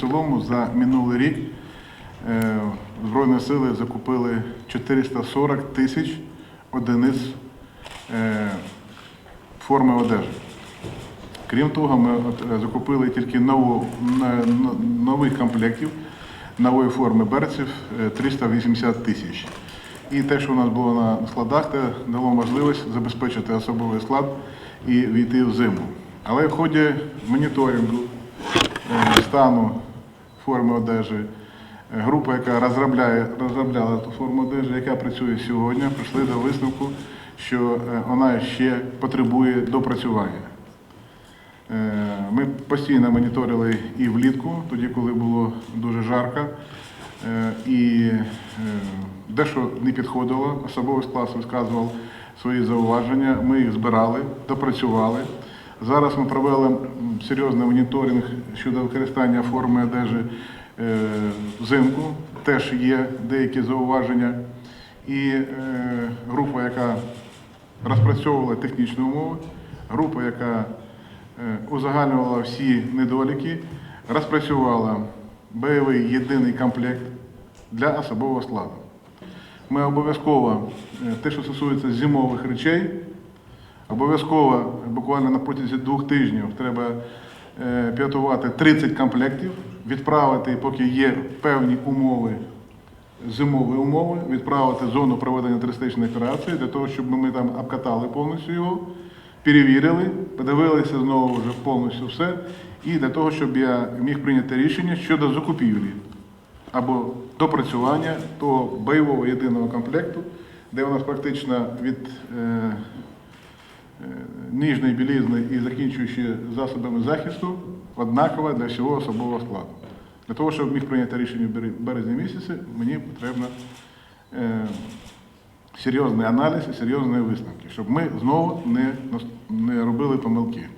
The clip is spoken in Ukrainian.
цілому за минулий рік е, Збройні сили закупили 440 тисяч одиниць е, форми одежі. Крім того, ми е, закупили тільки нову, нових комплектів нової форми берців е, 380 тисяч. І те, що у нас було на складах, те дало можливість забезпечити особовий склад і війти в зиму. Але в ході моніторингу стану форми одежі, е, група, яка розробляє, розробляла ту форму одежі, яка працює сьогодні, прийшли до висновку, що е, вона ще потребує допрацювання. Е, Ми постійно моніторили і влітку, тоді, коли було дуже жарко, і дещо не підходило, особовий склад висказував свої зауваження, ми їх збирали, допрацювали. Зараз ми провели серйозний моніторинг щодо використання форми одежі е, взимку, теж є деякі зауваження. І е, група, яка розпрацьовувала технічні умови, група, яка е, узагальнювала всі недоліки, розпрацювала бойовий єдиний комплект для особового складу. Ми обов'язково, те, що стосується зимових речей, обов'язково буквально на протязі двох тижнів треба е, підготувати 30 комплектів, відправити, поки є певні умови зимові умови, відправити зону проведення туристичної операції для того, щоб ми там обкатали повністю його, перевірили, подивилися знову вже повністю все, і для того, щоб я міг прийняти рішення щодо закупівлі або допрацювання того бойового єдиного комплекту, де у нас практично від е, білізни і закінчуючи засобами захисту однакова для всього особового складу. Для того, щоб міг прийняти рішення в березні місяці, мені потрібно е, серйозний аналіз і серйозні висновки, щоб ми знову не робили помилки.